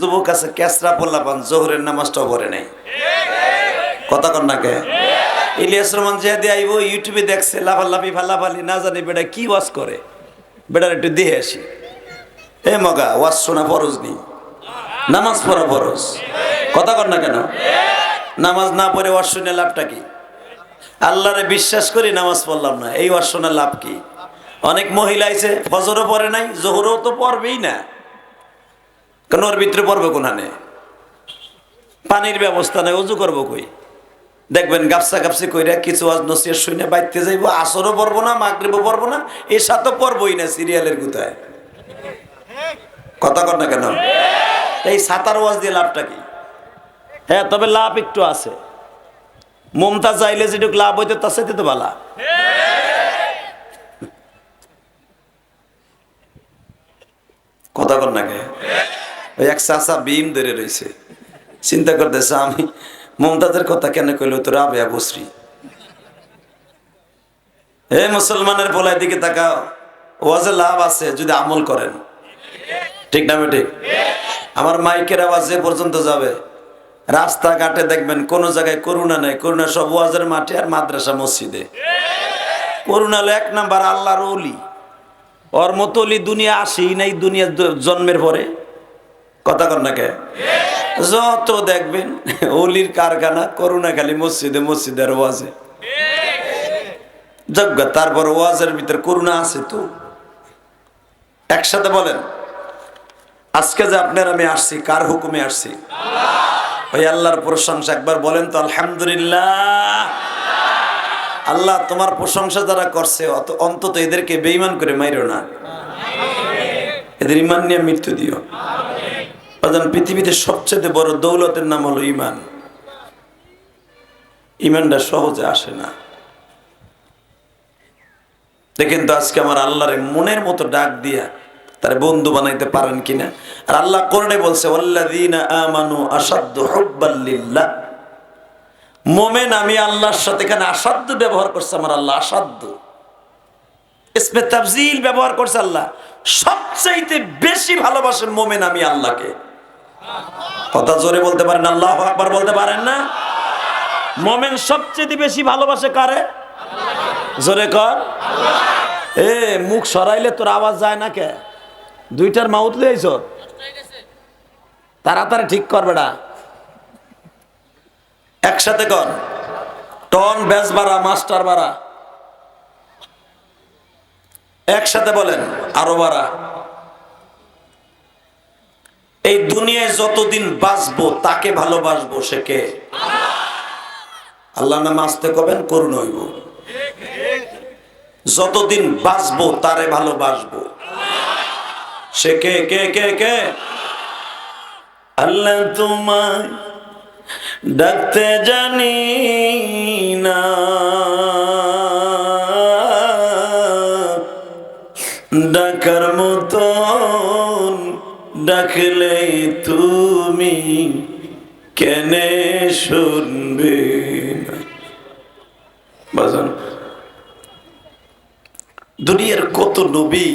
যুবক আছে ক্যাসরা পোল্লা পান জোহরের নামাজটাও পড়ে নেই। কথা কন না কে? ইলিয়াস রহমান জিহাদি আইব, ইউটিউবে দেখছে, লাফালাফি, ফালাফালি, না জানি বেটা কি ওয়াজ করে। বেটার একটু দিয়ে আসি। এ মগা, ওয়াজ শোনা ফরজ নেই। নামাজ পড়া ফরজ। কথা কর না কেন? নামাজ না পড়ে ওয়াজ শুনে লাভটা কি? আল্লাহরে বিশ্বাস করি নামাজ পড়লাম না। এই ওয়াজ শোনার লাভ কি? অনেক মহিলা আইছে, ফজরও পড়ে নাই, জোহরও তো পড়বেই না। কেন ওর ভিতরে পড়বে কোনখানে? পানির ব্যবস্থা নেই অজু করব কই? দেখবেন গাপসা গাপসি কইরা কিছু আজ নসিয়া শুনে বাইতে যাইবো, আসরও পড়ব না, মাগরিবও পড়ব না এর সাথে পড়বই না সিরিয়ালের গুতায়। কথা কর না কেন? এই সাতার ওয়াজ দিয়ে লাভটা কি? হ্যাঁ তবে লাভ একটু আছে। মমতা চাইলে যেটুকু লাভ হইতে, তার সাথে তো বালা কথা কর না কে ওই এক চাষা বিম ধরে রয়েছে। চিন্তা করতেছে, আমি মমতাজের কথা কেন কইল? তো রাবেয়া বসরি হে মুসলমানের পোলায় দিকে তাকাও। ওয়াজে লাভ আছে, যদি আমল করেন। ঠিক না ঠিক আমার মাইকের আওয়াজ যে পর্যন্ত যাবে। রাস্তাঘাটে দেখবেন কোন জায়গায় করুণা নেই। করুণা সব ওয়াজের মাঠে আর মাদ্রাসা মসজিদে। করুণা হলো এক নাম্বার আল্লাহর অলি ওর মতো অলি দুনিয়া আসেই নাই, দুনিয়া জন্মের পরে। কথা কর না যত দেখবেন, অলির কারখানা, করুণা খালি মসজিদে মসজিদের ওয়াজে। যজ্ঞ তারপর ওয়াজের ভিতর করুণা আছে তো। একসাথে বলেন, আজকে যে আপনার আমি আসছি, কার হুকুমে আসছি? ওই আল্লাহর প্রশংসা একবার বলেন তো, আলহামদুলিল্লাহ। আল্লাহ তোমার প্রশংসা যারা করছে, অত অন্তত এদেরকে বেইমান করে মাইরো না। এদের ইমান নিয়ে মৃত্যু দিও। বাজান, পৃথিবীতে সবচেয়ে বড় দৌলতের নাম হলো ইমান ইমানটা সহজে আসে না। দেখেন তো আজকে আমার আল্লাহরে মনের মতো ডাক দিয়া তার বন্ধু বানাইতে পারেন কিনা? আর আল্লাহ কোরআনে বলছে মোমেন, আমি আল্লাহর সাথে এখানে আসাধ্য ব্যবহার করছে, আমার আল্লাহ আসাধ্য ইসমে তাফজিল ব্যবহার করছে আল্লাহ। সবচাইতে বেশি ভালোবাসেন মোমেন আমি আল্লাহকে। কথা জোরে বলতে পারেন, আল্লাহ আকবার বলতে পারেন না? মোমেন সবচেয়ে বেশি ভালোবাসে কারে? জোরে কর। এ, মুখ সরাইলে তোর আওয়াজ যায় না কে? দুইটার মাউথ দিয়েছ তাড়াতাড়ি ঠিক কর বেটা। একসাথে কর। টন, ব্যাস বাড়া মাস্টার বাড়া একসাথে বলেন আরও বাড়া এই দুনিয়ায় যতদিন বাঁচবো, তাকে ভালোবাসবো সে কে? আল্লাহ নাম আসতে কবেন করুন হইব। যতদিন বাঁচবো, তারে ভালোবাসবো। সে কে কে কে কে? আল্লাহ তোমায় ডাকতে জানি না। ডাকার মতন ডাকলে তুমি কেনে শুনবে বাজান, দুনিয়ার কত নবী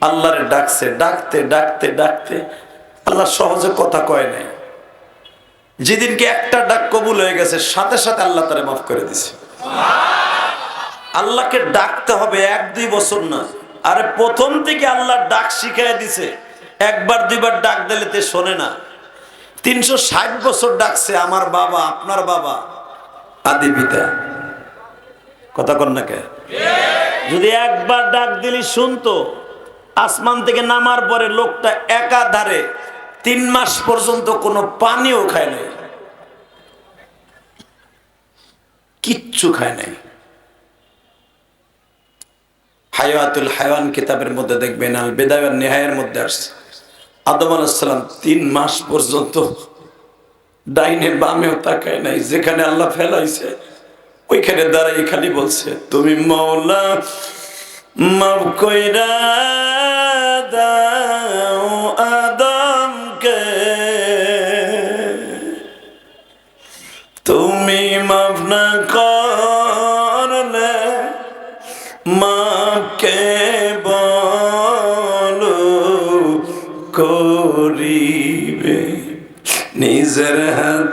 আল্লাহরে ডাকছে, ডাকতে ডাকতে ডাকতে আল্লাহ সহজে কথা কয় নাই। যেদিনকে একটা ডাক কবুল হয়ে গেছে, সাথে সাথে আল্লাহ তারে মাফ করে দিছে। আল্লাহকে ডাকতে হবে এক দুই বছর না। আরে প্রথম থেকে আল্লাহ ডাক শিখাই দিছে। একবার, দুইবার ডাক দিলে তে শোনে না। তিনশো ষাট বছর ডাকছে আমার বাবা, আপনার বাবা। আদি পিতা। কথা কন না কে? যদি একবার ডাক দিলি শুনতো, আসমান থেকে নামার পরে লোকটা একাধারে তিন মাস পর্যন্ত কোনো পানিও খায় নাই। কিচ্ছু খায় নাই। হায়াতুল হায়ান কিতাবের মধ্যে দেখবেন, আল বেদায়ান নেহায়ের মধ্যে আসছে। আদম আলাহাম তিন মাস পর্যন্ত ডাইনে বামেও তাকায় নাই, যেখানে আল্লাহ ফেলাইছে, ওইখানে দাঁড়াই খালি বলছে, তুমি মৌলা মাফ কইরা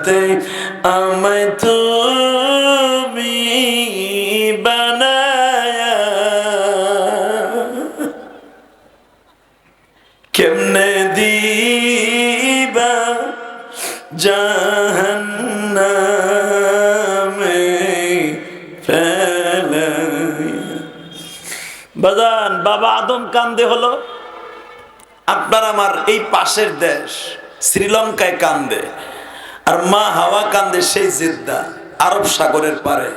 হাতে আমায় তুমি বানায়া। কেমনে দিবা জাহান্নামে বাজান, বাবা আদম কান্দে হলো। আপনার আমার এই পাশের দেশ, শ্রীলঙ্কায় কান্দে। আর মা হাওয়া কান্দে সেই জিদ্দা, আরব সাগরের পারে।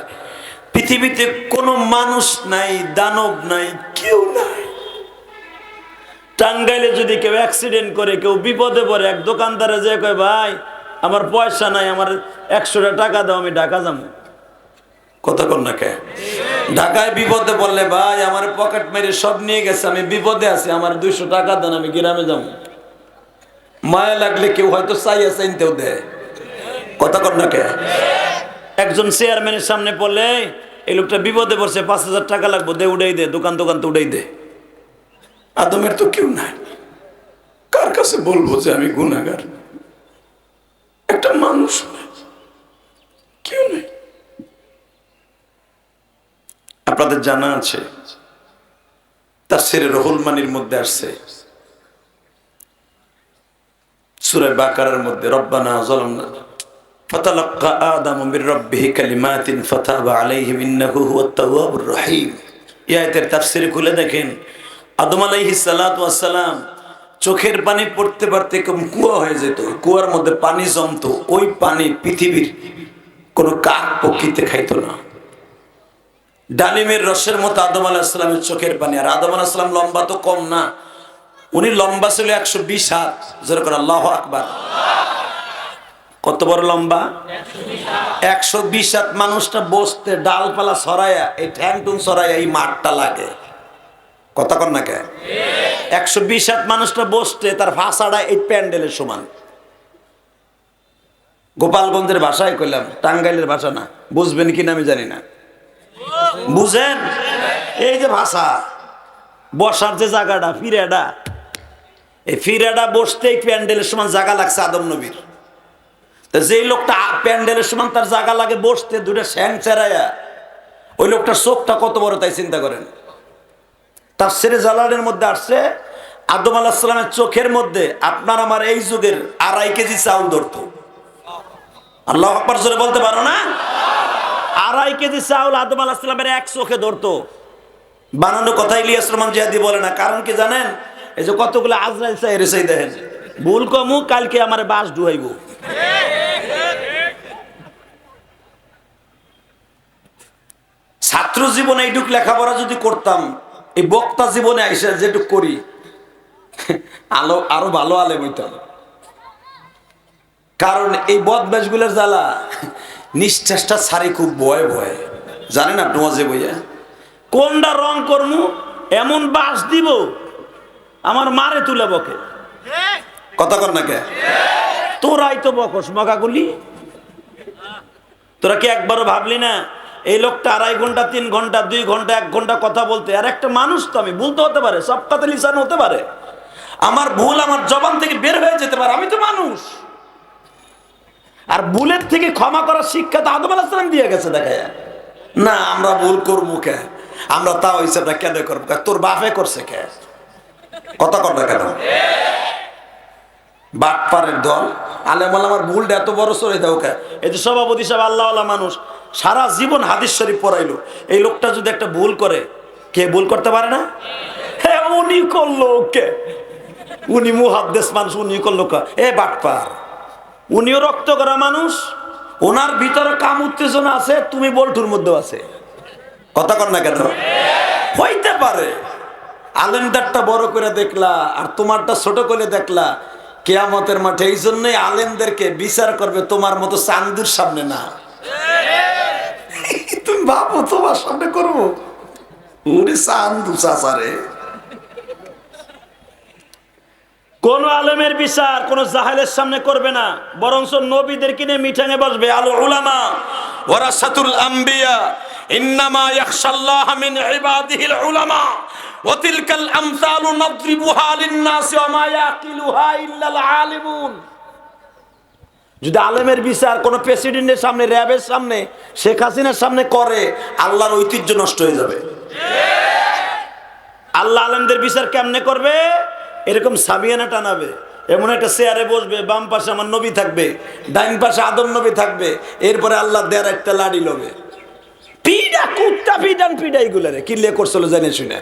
পৃথিবীতে কোনো মানুষ নাই, দানব নাই, কেউ নাই। টাঙ্গাইলে যদি কেউ অ্যাক্সিডেন্ট করে, কেউ বিপদে পড়ে, এক দোকানদারে যে কয়, ভাই, আমার পয়সা নাই, আমার একশোটা টাকা দাও, আমি ঢাকা যাব। কর না কে? ঢাকায় বিপদে পড়লে, ভাই, আমার পকেট মেরে সব নিয়ে গেছে, আমি বিপদে আছি, আমার দুইশো টাকা দেন, আমি গ্রামে যাব। মায়া লাগলে কেউ হয়তো চাইয়া চাইতেও দেয়। কথা কর না কে? একজন চেয়ারম্যানের সামনে পড়লে এই লোকটা বিপদে পড়ছে, পাঁচ হাজার টাকা লাগবে, দে উড়াই দে, দোকান দোকান তো উড়াই দে। আদমের তো কেউ নাই। কার কাছে বলব যে আমি গুণাগার একটা মানুষ কেউ নেই। আপনাদের জানা আছে, তার সেরে রহুল মানির মধ্যে আসছে। সুরে বাকারের মধ্যে, রব্বানা জলমনা فتلقى آدم من ربه كلمات فتاب عليهم إنه هو التواب الرحيم এই আয়াতের তাফসীরে খুলে দেখেন আদম আলাইহিস সালাতু ওয়াস সালাম চোখের পানি পড়তে পড়তে কম কুয়া হয়ে যেত কুয়ার মধ্যে পানি জমতো ওই পানি পৃথিবীর কোনো কাক পক্ষীতে খাইতো না ডালিমের রসের মতো আদম আলাহিসামের চোখের পানি আর আদম আলাহিসাম লম্বা তো কম না উনি লম্বা ছিল একশো বিশ হাত যেরকম আল্লাহ আকবার কত বড় লম্বা? একশো বিশ হাত মানুষটা বসতে ডালপালা সরাইয়া, এই ঠ্যাং টুং সরাইয়া এই মাঠটা লাগে। কথা কর না কে? একশো বিশ হাত মানুষটা বসতে তার ভাষাটা এই প্যান্ডেলের সমান। গোপালগঞ্জের ভাষায় কইলাম, টাঙ্গাইলের ভাষা না। বুঝবেন কিনা আমি জানি না। বুঝেন? এই যে ভাষা, বসার যে জায়গাটা, ফিরেডা, এই ফিরেডা বসতেই প্যান্ডেলের সমান জায়গা লাগছে আদম নবীর। যেই লোকটা প্যান্ডেলের সমান তার জায়গা লাগে বসতে দুটো শ্যাং চেরাইয়া ওই লোকটার চোখটা কত বড় তাই চিন্তা করেন। তার সেরে জালালের মধ্যে আসছে, আদম আলাহিসামের চোখের মধ্যে আপনার আমার এই যুগের আড়াই কেজি চাউল ধরতো। আল্লাহ আকবর জোরে বলতে পারো না? আড়াই কেজি চাউল আদম আলাহিসামের এক চোখে ধরতো। বানানো কথা ইলিয়াস রহমান জিহাদি বলে না। কারণ কি জানেন? এই যে কতগুলো আজরাইল রেসাই দেখেন। ভুল কমু, কালকে আমার বাস ডুহাইব ছাত্র জীবনে এইটুক লেখাপড়া যদি করতাম, এই বক্তা জীবনে আইসা যেটুক করি, আলো, আরও ভালো আলে হইতাম। কারণ এই বদবেশগুলোর জ্বালা নিঃশ্বাসটা ছাড়ি খুব ভয়ে ভয়ে। জানেন আপনি মজে বইয়া? কোনটা রং করমু? এমন বাস দিব, আমার মারে তুলে বকে। কথা কর না কে? তোরাই তো বকস মগাগুলি তোরা কি একবারও ভাবলি না? এই লোকটা আড়াই ঘণ্টা, তিন ঘণ্টা, দুই ঘণ্টা, এক ঘণ্টা কথা বলতে, আর একটা মানুষ তো আমি, ভুল তো হতে পারে, সব কথা লিসান হতে পারে। আমার ভুল আমার জবান থেকে বের হয়ে যেতে পারে, আমি তো মানুষ। আর ভুলের থেকে ক্ষমা করার শিক্ষা তো আদম আলাহিসাম দিয়ে গেছে, দেখা। না, আমরা ভুল করব কে? আমরা তাও হিসাবটা কেন করব? তোর বাপে করছে কে? কথা কর না কেন? বাটপারের দল। আলেম আমার ভুলটা এত বড় সরে দাও কে? এই যে সভাপতি সাহেব আল্লাহ আল্লাহ মানুষ, সারা জীবন হাদিস শরীফ পড়াইলো। এই লোকটা যদি একটা ভুল করে, কে ভুল করতে পারে না? হ্যাঁ উনি করল কে? উনি মুহাদ্দেশ মানুষ, উনি করল এ বাটপার উনিও রক্ত করা মানুষ, ওনার ভিতরে কাম উত্তেজনা আছে, তুমি বল্টুর মধ্যে আছে। কথা কর না কেন? হইতে পারে। আলেমদারটা বড় করে দেখলা, আর তোমারটা ছোট করে দেখলা কেয়ামতের মাঠে এই জন্যই আলেমদেরকে বিচার করবে তোমার মতো চান্দুর সামনে না। তুমি ভাবো তোমার সামনে করব। ওরে চান্দু চাচারে কোন আলেমের বিচার কোন জাহেলের সামনে করবে না বরঞ্চ নবীদের কিনে মিঠাঙে বসবে। আলো উলামা ওয়ারাসাতুল আম্বিয়া ইন্নামা ইয়াখশাল্লাহ মিন ইবাদিহিল উলামা ওয়া তিলকাল আমসালু নাদরিবুহা লিন-নাসি ওয়া মা ইয়াকিলুহা যদি আলেমের বিচার কোনো প্রেসিডেন্টের সামনে, র্যাবের সামনে, শেখ হাসিনার সামনে করে, আল্লাহর ঐতিহ্য নষ্ট হয়ে যাবে। আল্লাহ আলেমদের বিচার কেমনে করবে? এরকম সাবিয়ানা টানাবে, এমন একটা চেয়ারে বসবে, বাম পাশে আমার নবী থাকবে, ডাইন পাশে আদম নবী থাকবে, এরপরে আল্লাহ দেয়ার একটা লাড়ি লবে। পিডা কুত্তা পিডান পিডাই গুলারে কিনলে করছিল জানে শুনে।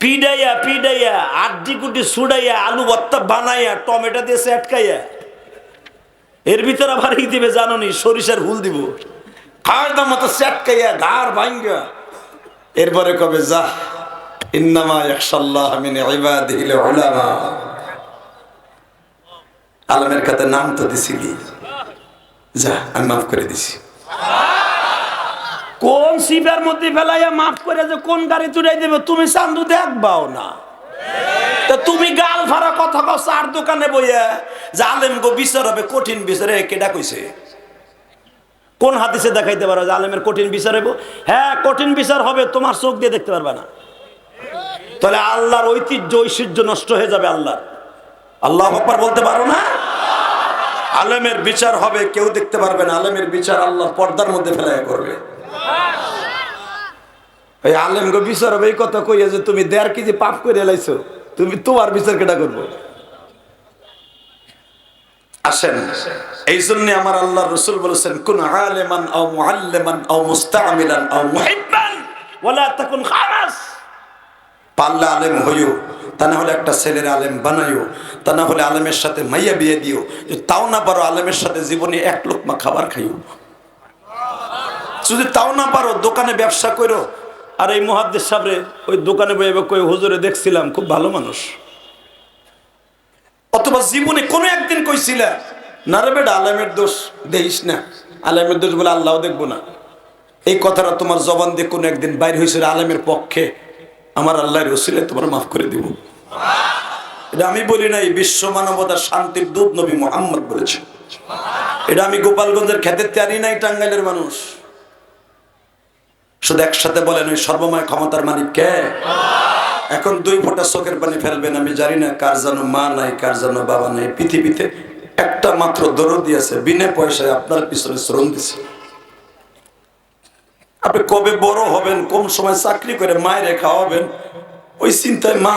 পিডাইয়া পিডাইয়া, আড্ডি কুটি সুডাইয়া, আলু ভত্তা বানাইয়া, টমেটো দিয়ে আটকাইয়া এর ভিতরে আবার ই দিবে, জানো নি, সরিষার ফুল দিব। খাওয়ার মতো সেটকাইয়া ঘাড় ভাঙ্গা। এরপরে কবে, যা, ইন্নামা ইয়াখশাল্লাহ মিন ইবাদিহিল উলামা। আলমের কাতে নাম তো দিছিলি। যা, আমি মাফ করে দিছি। কোন শিবের মধ্যে ফেলাইয়া মাফ করে যে কোন গাড়ি তুলে দেবে, তুমি চান্দু দেখবাও না। তা তুমি গাল ফারা কথা কও, চার দোকানে বইয়া যে আলেম গো বিচার হবে, কঠিন বিচারে কেডা কইছে? কোন হাদিসে দেখাইতে পারো যে আলেমের কঠিন বিচার হইব? হ্যাঁ কঠিন বিচার হবে, তোমার চোখ দিয়ে দেখতে পারবে না। তাহলে আল্লাহর ঐতিহ্য, ঐশ্বর্য নষ্ট হয়ে যাবে আল্লাহর। আল্লাহ ব্যাপার বলতে পারো না? আলেমের বিচার হবে, কেউ দেখতে পারবে না। আলেমের বিচার আল্লাহ পর্দার মধ্যে ফেলাইয়া করবে। এই আলেম গো বিচার হবে, এই কথা কইয়া যে তুমি দেড় কেজি পাপ করে এলাইছো তুমি তোমার বিচার কেটা করব? আসেন, এই জন্য আমার আল্লাহ রসুল বলেছেন, কোন আলেমান আও মুআল্লিমান আও মুস্তামিলান আও মুহিব্বান, ওয়ালা তাকুন খারাস পাল্লা আলেম হইও, তা না হলে একটা ছেলের আলেম বানাইও, তা না হলে আলেমের সাথে মাইয়া বিয়ে দিও তাও না পারো আলেমের সাথে জীবনে এক লোকমা খাবার খাইও। যদি তাও না পারো, দোকানে ব্যবসা করো। আর এই মহাদ্দেশ সাবরে ওই দোকানে বইয়ে কই, হুজুরে দেখছিলাম, খুব ভালো মানুষ। অথবা জীবনে কোনো একদিন কইছিল, না রে বেটা, আলেমের দোষ দেখিস না। আলেমের দোষ বলে আল্লাহ দেখব না। এই কথাটা তোমার জবান দিয়ে কোনো একদিন বাইর হয়েছিল আলেমের পক্ষে। আমার আল্লাহর রসিলে তোমার মাফ করে দিব। এটা আমি বলি নাই, বিশ্ব মানবতার শান্তির দূত নবী মোহাম্মদ বলেছে। এটা আমি গোপালগঞ্জের খেতের তারি নাই, টাঙ্গাইলের মানুষ। শুধু একসাথে বলেন, ওই সর্বময় ক্ষমতার মালিক কে? এখন দুই ফোঁটা চোখের পানি ফেলবেন, আমি জানি না কার যেন মা নাই, কার যেন বাবা নাই। পৃথিবীতে একটা মাত্র দরদি আছে, বিনা পয়সায় আপনার পিছনে শ্রম দিছে। আপনি কবে বড় হবেন, কোন সময় চাকরি করে মায়ের খাওয়াবেন, ওই চিন্তায় মা